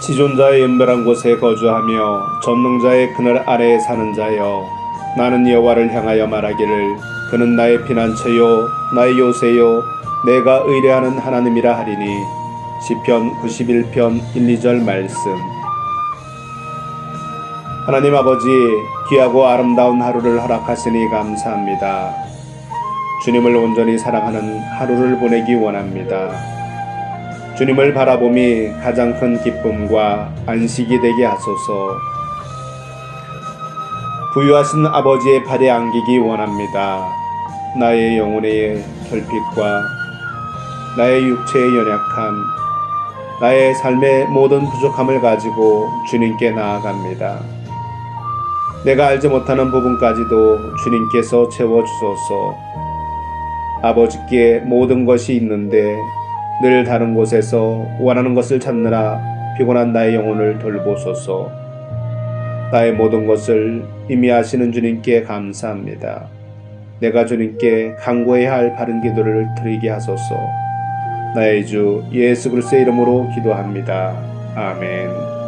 지존자의 연별한 곳에 거주하며 전능자의 그늘 아래에 사는 자여 나는 여호와를 향하여 말하기를 그는 나의 피난처요 나의 요새요 내가 의뢰하는 하나님이라 하리니 시편 91편 1, 2절 말씀 하나님 아버지 귀하고 아름다운 하루를 허락하시니 감사합니다. 주님을 온전히 사랑하는 하루를 보내기 원합니다. 주님을 바라봄이 가장 큰 기쁨과 안식이 되게 하소서. 부유하신 아버지의 팔에 안기기 원합니다. 나의 영혼의 결핍과 나의 육체의 연약함, 나의 삶의 모든 부족함을 가지고 주님께 나아갑니다. 내가 알지 못하는 부분까지도 주님께서 채워주소서. 아버지께 모든 것이 있는데 늘 다른 곳에서 원하는 것을 찾느라 피곤한 나의 영혼을 돌보소서. 나의 모든 것을 이미 아시는 주님께 감사합니다. 내가 주님께 간구해야 할 바른 기도를 드리게 하소서. 나의 주 예수 그리스도의 이름으로 기도합니다. 아멘.